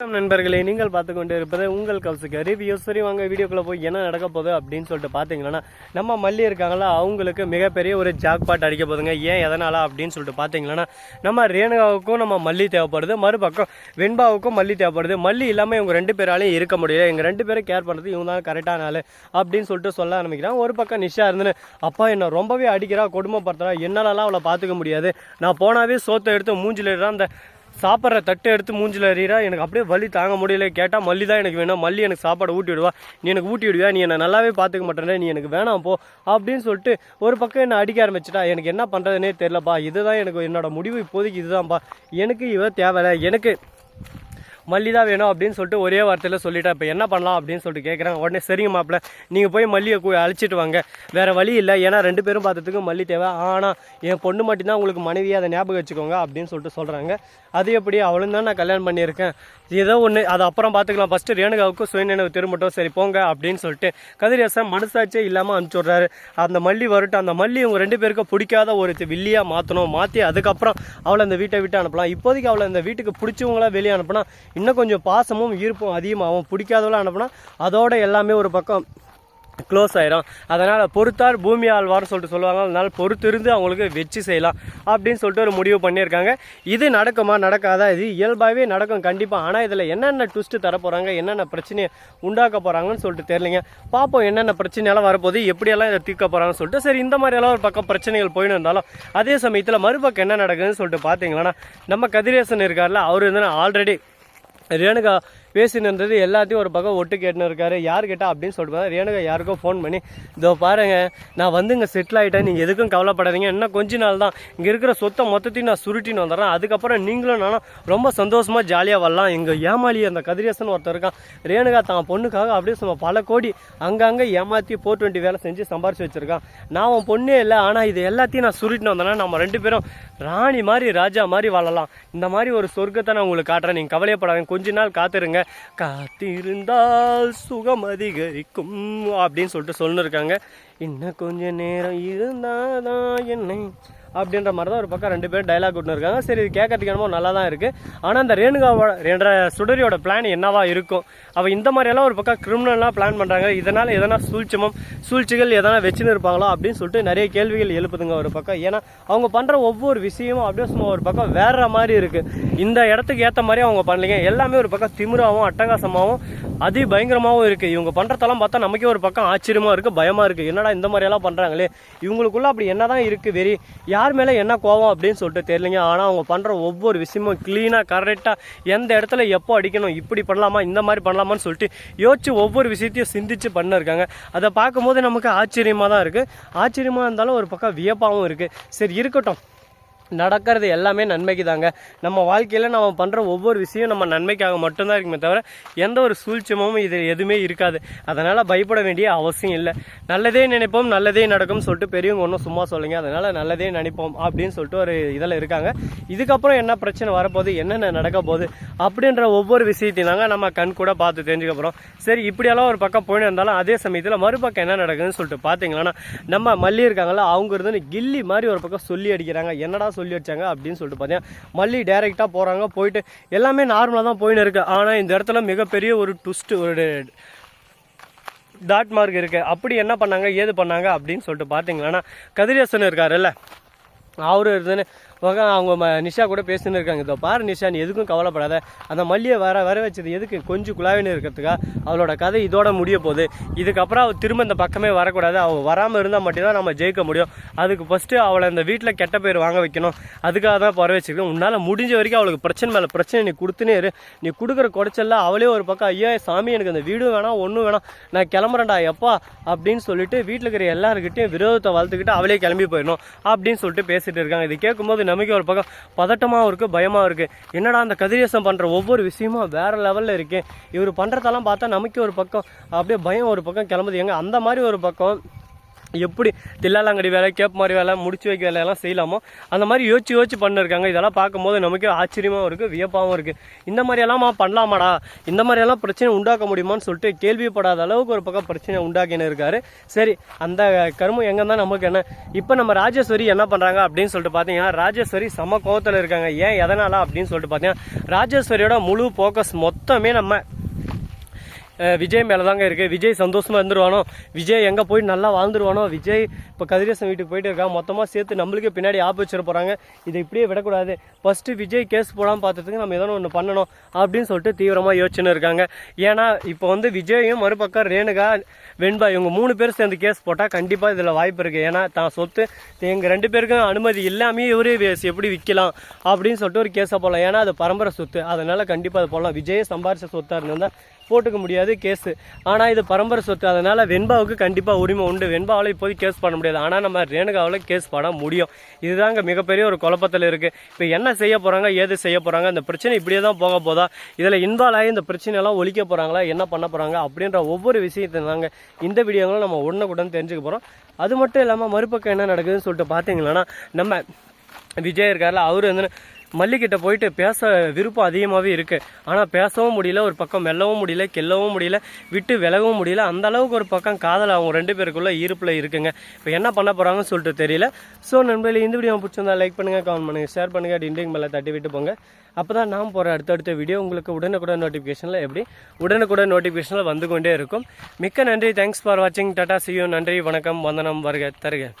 நண்பர்களே நீங்கள் பார்த்து கொண்டு இருப்பது உங்கள் கவுசுக்கு ரிவ்யூ சரி வாங்க வீடியோக்குள்ளே போய் என்ன நடக்க போகுது அப்படின்னு சொல்லிட்டு பார்த்தீங்கன்னா நம்ம மல்லி இருக்காங்களா அவங்களுக்கு மிகப்பெரிய ஒரு ஜாக்பாட் அடிக்க போதுங்க ஏன் எதனால அப்படின்னு சொல்லிட்டு பார்த்தீங்கன்னா நம்ம ரேணுகாவுக்கும் நம்ம மல்லி தேவைப்படுது. மறுபக்கம் வெண்பாவுக்கும் மல்லி தேவைப்படுது. மல்லி இல்லாமல் இவங்க ரெண்டு பேராலையும் இருக்க முடியல. எங்கள் ரெண்டு பேரும் கேர் பண்ணுறது இவங்க தான் கரெக்டான ஆள் அப்படின்னு சொல்லிட்டு சொல்ல ஆரம்பிக்கிறான். ஒரு பக்கம் நிஷா இருந்துன்னு அப்பா என்ன ரொம்பவே அடிக்கிறா கொடுமைப்படுத்துறா. என்னாலலாம் அவளை பார்த்துக்க முடியாது. நான் போனாவே சோத்தை எடுத்து மூஞ்சில் அந்த சாப்பிட்ற தட்டை எடுத்து மூஞ்சில் எறிகிறா எனக்கு அப்படியே வலி தாங்க முடியல. கேட்டால் மல்லி தான் எனக்கு வேணும். மல்லி எனக்கு சாப்பாடு ஊட்டி விடுவா. நீ எனக்கு ஊட்டி விடுவியா? நீ என்னை நல்லாவே பார்த்துக்க மாட்டேன் நீ எனக்கு வேணாம் போ அப்படின்னு சொல்லிட்டு ஒரு பக்கம் என்னை அடிக்க ஆரம்பிச்சிட்டா. எனக்கு என்ன பண்ணுறதுனே தெரிலப்பா இதுதான் எனக்கு என்னோட முடிவு. இப்போதைக்கு இதுதான்ப்பா எனக்கு இவ தேவையில்லை. எனக்கு மல்லி தான் வேணும் அப்படின்னு சொல்லிட்டு ஒரே வார்த்தையில் சொல்லிட்டா இப்போ என்ன பண்ணலாம் அப்படின்னு சொல்லிட்டு கேட்குறாங்க உடனே சரிங்க மாப்பிள்ள நீங்கள் போய் மல்லியை அழைச்சிட்டு வாங்க. வேறு வழி இல்லை. ஏன்னா ரெண்டு பேரும் பார்த்ததுக்கு மல்லி தேவை. ஆனால் என் பொண்ணு மட்டும்தான் உங்களுக்கு மனைவி அதை ஞாபகம் வச்சுக்கோங்க அப்படின்னு சொல்லிட்டு சொல்கிறாங்க அது எப்படி? அவளும் தான் நான் கல்யாணம் பண்ணியிருக்கேன். ஏதோ ஒன்று அது அப்புறம் பார்த்துக்கலாம் ஃபஸ்ட்டு ரேணுகாவுக்கு சுயநினைவு திரும்பட்டும். சரி போங்க அப்படின்னு சொல்லிட்டு கதிரேசன் மனசாட்சியே இல்லாமல் அனுப்பிச்சி விட்றாரு அந்த மல்லி வரட்டும். அந்த மல்லி இவங்க ரெண்டு பேருக்கும் பிடிக்காத ஒரு வில்லியாக மாற்றணும் மாற்றி அதுக்கப்புறம் அவளை அந்த வீட்டை விட்டு அனுப்பலாம். இப்போதைக்கு அவளை அந்த வீட்டுக்கு பிடிச்சவங்களா வெளியே அனுப்பினா இன்னும் கொஞ்சம் பாசமும் ஈர்ப்பும் அதிகமாகும் பிடிக்காதவளா அனுப்புனா அதோட எல்லாமே ஒரு பக்கம் க்ளோஸ் ஆயிரும். அதனால் பொறுத்தார் பூமி ஆழ்வார்னு சொல்லிட்டு சொல்லுவாங்க. அதனால் பொறுத்திருந்து அவங்களுக்கு வச்சு செய்யலாம் அப்படின்னு சொல்லிட்டு ஒரு முடிவு பண்ணியிருக்காங்க. இது நடக்குமா நடக்காதா? இது இயல்பாகவே நடக்கும் கண்டிப்பாக ஆனால் இதில் என்னென்ன ட்விஸ்ட்டு தரப்போகிறாங்க என்னென்ன பிரச்சனையை உண்டாக்க போகிறாங்கன்னு சொல்லிட்டு தெரியலைங்க. பார்ப்போம் என்னென்ன பிரச்சனையெல்லாம் வரப்போகுது எப்படியெல்லாம் இதை தீர்க்க போகிறாங்கன்னு சொல்லிட்டு. சரி இந்த மாதிரியெல்லாம் ஒரு பக்கம் பிரச்சனைகள் போயின்னு இருந்தாலும் அதே சமயத்தில் மறுபக்கம் என்ன நடக்குதுன்னு சொல்லிட்டு பார்த்தீங்கன்னா நம்ம கதிரேசன் இருக்கார்ல அவர் வந்து ஆல்ரெடி ரேணுகா பேசினது எல்லாத்தையும் ஒரு பக்கம் ஒட்டு கேட்டுன்னு இருக்காரு யார் கேட்டால் அப்படின்னு சொல்லிட்டு ரேணுகா யாருக்கோ ஃபோன் பண்ணி இதோ பாருங்க நான் வந்து இங்கே செட்டில் ஆகிட்டேன் நீங்கள் எதுக்கும் கவலைப்படாதீங்க. இன்னும் கொஞ்ச நாள் தான். இங்கே இருக்கிற சொத்தை மொத்தத்தையும் நான் சுருட்டின்னு வந்துடுறேன். அதுக்கப்புறம் நீங்களும் நானும் ரொம்ப சந்தோஷமாக ஜாலியாக வரலாம். எங்கள் ஏமாளி அந்த கதிரேசன் ஒருத்தர் இருக்கான். ரேணுகா தான் பொண்ணுக்காக அப்படியே சும்மா பல கோடி அங்கங்கே ஏமாற்றி ஃபோர் டுவெண்ட்டி வேலை செஞ்சு சம்பாரிச்சு வச்சுருக்கான். நான் உன் பொண்ணே இல்லை. ஆனால் இது எல்லாத்தையும் நான் சுருட்டின்னு வந்தேன்னா நம்ம ரெண்டு பேரும் ராணி மாதிரி ராஜா மாதிரி வாழலாம். இந்த மாதிரி ஒரு சொர்க்கத்தை நான் உங்களுக்கு காட்டுறேன். நீங்கள் கவலையப்படாதீங்க. கொஞ்ச நாள் காத்திருங்க. காத்திருந்தால் சுகம் அதிகரிக்கும் அப்படின்னு சொல்லிட்டு சொல்லிருக்காங்க. இன்னும் கொஞ்ச நேரம் இருந்தாதான் என்னை அப்படின்ற மாதிரி தான் ஒரு பக்கம் ரெண்டு பேரும் டைலாக் விட்டு இருக்காங்க. சரி இது கேட்கறதுக்கு என்னமோ நல்லா தான் இருக்குது ஆனால் அந்த ரேணுகாவோட என்ற சுடரியோட பிளான் என்னவா இருக்கும்? அவள் இந்த மாதிரியெல்லாம் ஒரு பக்கம் கிரிமினலாக பிளான் பண்ணுறாங்க இதனால் எதனா சூழ்ச்சமம் சூழ்ச்சிகள் எதனா வச்சுன்னு இருப்பாங்களோ அப்படின்னு சொல்லிட்டு நிறைய கேள்விகள் எழுப்புதுங்க ஒரு பக்கம். ஏன்னா அவங்க பண்ணுற ஒவ்வொரு விஷயமும் அப்படியே சும்மா ஒரு பக்கம் வேற மாதிரி இருக்குது இந்த இடத்துக்கு ஏற்ற மாதிரி அவங்க பண்ணலைங்க. எல்லாமே ஒரு பக்கம் திமிராவும் அட்டகாசமாகவும் அதி பயங்கரமாகவும் இருக்குது இவங்க பண்ணுறதெல்லாம் பார்த்தா நமக்கே ஒரு பக்கம் ஆச்சரியமாக இருக்குது பயமாக இருக்குது என்னடா இந்த மாதிரியெல்லாம் பண்ணுறாங்களே இவங்களுக்குள்ளே அப்படி என்னதான் இருக்குது வெறி? யார் மேலே என்ன கோவம் அப்படின்னு சொல்லிட்டு தெரியலைங்க. ஆனால் அவங்க பண்ணுற ஒவ்வொரு விஷயமும் க்ளீனாக கரெக்டாக எந்த இடத்துல எப்போ அடிக்கணும் இப்படி பண்ணலாமா இந்த மாதிரி பண்ணலாமான்னு சொல்லிட்டு யோசிச்சு ஒவ்வொரு விஷயத்தையும் சிந்திச்சு பண்ணிருக்காங்க. அதை பார்க்கும்போது நமக்கு ஆச்சரியமாக தான் இருக்குது ஆச்சரியமாக இருந்தாலும் ஒரு பக்கம் வியப்பாகவும் இருக்குது சரி இருக்கட்டும். நடக்கிறது எல்லாமே நன்மைக்கு தாங்க. நம்ம வாழ்க்கையில் நம்ம பண்ணுற ஒவ்வொரு விஷயம் நம்ம நன்மைக்காக மட்டும்தான் இருக்குமே தவிர எந்த ஒரு சூழ்ச்சமும் இது எதுவுமே இருக்காது. அதனால் பயப்பட வேண்டிய அவசியம் இல்லை. நல்லதே நினைப்போம் நல்லதே நடக்கும்னு சொல்லிட்டு பெரியவங்க ஒன்றும் சும்மா சொல்லுங்க. அதனால் நல்லதே நினைப்போம் அப்படின்னு சொல்லிட்டு ஒரு இதில் இருக்காங்க. இதுக்கப்புறம் என்ன பிரச்சனை வரப்போகுது என்னென்ன நடக்க போகுது அப்படின்ற ஒவ்வொரு விஷயத்தையும் தாங்க நம்ம கண் கூட பார்த்து தெரிஞ்சுக்க போகிறோம் சரி இப்படியெல்லாம் ஒரு பக்கம் போயிட்டு இருந்தாலும் அதே சமயத்தில் மறுபக்கம் என்ன நடக்குதுன்னு சொல்லிட்டு பார்த்தீங்கன்னா நம்ம மல்லி இருக்காங்களா அவங்க இருந்து கில்லி மாதிரி ஒரு பக்கம் சொல்லி அடிக்கிறாங்க. என்னடா சொல்லி வச்சாங்க அப்படின்னு சொல்லிட்டு பார்த்தீங்கன்னா மல்லி டைரெக்டாக போகிறாங்க போயிட்டு எல்லாமே நார்மலாக தான் போயின்னு இருக்கு. ஆனால் இந்த இடத்துல மிகப்பெரிய ஒரு ட்விஸ்ட் ஒரு டாட் மார்க் இருக்கு. அப்படி என்ன பண்ணாங்க? ஏது பண்ணாங்க? அப்படின்னு சொல்லிட்டு பார்த்தீங்கன்னா கதிரேசன் இருக்காருல்ல அவரு இருந்துன்னு அவங்க ம- நிஷா கூட பேசின்னு இருக்காங்க. இதோ பாரு நிஷா நீ எதுக்கும் கவலைப்படாத. அந்த மல்லியை வர வர வச்சது எதுக்கு? கொஞ்சம் குழாவின்னு இருக்கிறதுக்கா? அவளோட கதை இதோட முடிய போகுது. இதுக்கப்புறம் அவள் திரும்ப இந்த பக்கமே வரக்கூடாது. அவள் வராமல் இருந்தால் மட்டும்தான் நம்ம ஜெயிக்க முடியும். அதுக்கு ஃபஸ்ட்டு அவளை இந்த வீட்டில் கெட்ட பேர் வாங்க வைக்கணும். அதுக்காக தான் பற வச்சுக்கணும். உன்னால் முடிஞ்ச வரைக்கும் அவளுக்கு பிரச்சனை மேலே பிரச்சனை நீ கொடுத்துனே இரு. நீ கொடுக்குற குடைச்சல்ல அவளே ஒரு பக்கம் ஐயா சாமி எனக்கு அந்த வீடும் வேணாம் ஒன்றும் வேணாம். நான் கிளம்புறேன்டா எப்பா? அப்படின்னு சொல்லிட்டு வீட்டில் இருக்கிற எல்லாருக்கிட்டையும் விரோதத்தை வளர்த்துக்கிட்டு அவளே கிளம்பி போயிடணும் அப்படின்னு சொல்லிட்டு பேசிட்டு இருக்காங்க. இது கேட்கும்போது நமக்கு ஒரு பக்கம் பதட்டமாகவும் இருக்குது பயமாக இருக்குது என்னடா அந்த கதிரேசம் பண்ணுற ஒவ்வொரு விஷயமும் வேற லெவலில் இருக்குது இவர் பண்ணுறதெல்லாம் பார்த்தா நமக்கு ஒரு பக்கம் அப்படியே பயம் ஒரு பக்கம் கிளம்புது. எங்கே அந்த மாதிரி ஒரு பக்கம் எப்படி தில்லாலங்கடி வேலை கேப் மாதிரி வேலை முடிச்சு வைக்க வேலையெல்லாம் செய்யலாமோ? அந்த மாதிரி யோசிச்சு யோசிச்சு பண்ணிருக்காங்க. இதெல்லாம் பார்க்கும்போது நமக்கு ஆச்சரியமாகவும் இருக்குது வியப்பாகவும் இருக்குது இந்த மாதிரியெல்லாம் பண்ணலாமாடா? இந்த மாதிரியெல்லாம் பிரச்சனை உண்டாக்க முடியுமான்னு சொல்லிட்டு கேள்விப்படாத அளவுக்கு ஒரு பக்கம் பிரச்சனை உண்டாக்கின்னு இருக்காரு. சரி அந்த கருமம் எங்கே தான் நமக்கு என்ன? இப்போ நம்ம ராஜேஸ்வரி என்ன பண்ணுறாங்க அப்படின்னு சொல்லிட்டு பார்த்தீங்கன்னா ராஜேஸ்வரி சம கோவத்தில் இருக்காங்க. ஏன் எதனால அப்படின்னு சொல்லிட்டு பார்த்தீங்கன்னா ராஜேஸ்வரியோட முழு ஃபோக்கஸ் மொத்தமே நம்ம விஜய் மேலே தாங்க இருக்குது விஜய் சந்தோஷமாக இருந்துருவானோ? விஜய் எங்கே போய் நல்லா வாழ்ந்துருவானோ? விஜய் இப்போ கதிரேசன் வீட்டுக்கு போயிட்டு இருக்கான் மொத்தமாக சேர்த்து நம்மளுக்கு பின்னாடி ஆப்பு வச்சிட போகிறாங்க இதை இப்படியே விடக்கூடாது. ஃபஸ்ட்டு விஜய் கேஸ் போடாமல் பார்த்ததுக்கு நம்ம எதனா ஒன்று பண்ணணும் அப்படின்னு சொல்லிட்டு தீவிரமாக யோசிச்சுன்னு இருக்காங்க. ஏன்னா இப்போ வந்து விஜயும் மறுபக்கம் ரேணுகா வெண்பா இவங்க மூணு பேர் சேர்ந்து கேஸ் போட்டால் கண்டிப்பாக இதில் வாய்ப்பு இருக்குது ஏன்னா தான் சொத்து எங்கள் ரெண்டு பேருக்கும் அனுமதி இல்லாமே இவரே எப்படி விற்கலாம் அப்படின்னு சொல்லிட்டு ஒரு கேஸை போடலாம். ஏன்னா அது பரம்பரை சொத்து. அதனால் கண்டிப்பாக அது போடலாம். விஜயே சம்பாரிச்ச சொத்தாக இருந்தால் போட்டுக்க முடியாது கேஸு ஆனால் இது பரம்பரை சொத்து. அதனால் வெண்பாவுக்கு கண்டிப்பாக உரிமை உண்டு. வெண்பாவில் இப்போதைக்கு கேஸ் பண்ண முடியாது. ஆனால் நம்ம ரேணுகாவில் கேஸ் பண்ண முடியும். இதுதாங்க மிகப்பெரிய ஒரு குழப்பத்தில் இருக்குது இப்போ என்ன செய்ய போகிறாங்க ஏது செய்ய போகிறாங்க இந்த பிரச்சனை இப்படியே தான் போக போதா? இதில் இன்வால்வ் ஆகி இந்த பிரச்சனையெல்லாம் ஒழிக்க போகிறாங்களா என்ன பண்ண போகிறாங்க அப்படின்ற ஒவ்வொரு விஷயத்தை நாங்கள் இந்த வீடியோங்களும் நம்ம உடனுக்குடன் தெரிஞ்சுக்க போகிறோம் அது மட்டும் இல்லாமல் மறுபக்கம் என்ன நடக்குதுன்னு சொல்லிட்டு பார்த்தீங்கன்னா நம்ம விஜய் இருக்கார்ல அவர் வந்து மல்லிக்கிட்ட போயிட்டு பேச விருப்பம் அதிகமாகவே இருக்குது ஆனால் பேசவும் முடியல ஒரு பக்கம் மெல்லவும் முடியல கெல்லவும் முடியல விட்டு விலகவும் முடியல. அந்த அளவுக்கு ஒரு பக்கம் காதல் அவங்க ரெண்டு பேருக்குள்ளே ஈர்ப்பில் இருக்குங்க. இப்போ என்ன பண்ண போகிறாங்கன்னு சொல்லிட்டு தெரியல. ஸோ நண்பர்களே இந்த வீடியோ பிடிச்சிருந்தா லைக் பண்ணுங்கள் கமெண்ட் பண்ணுங்கள் ஷேர் பண்ணுங்கள் டிண்டிங் மேலே தட்டி விட்டு போங்க. அப்போ தான் நான் போகிற அடுத்தடுத்த வீடியோ உங்களுக்கு உடனுக்குடன் நோட்டிஃபிகேஷனில் எப்படி? உடனுக்குடன் நோட்டிஃபிகேஷனில் வந்து கொண்டே இருக்கும். மிக்க நன்றி. தேங்க்ஸ் ஃபார் வாட்சிங் டாடா சியூ நன்றி வணக்கம். வந்தனம் வருக தருக.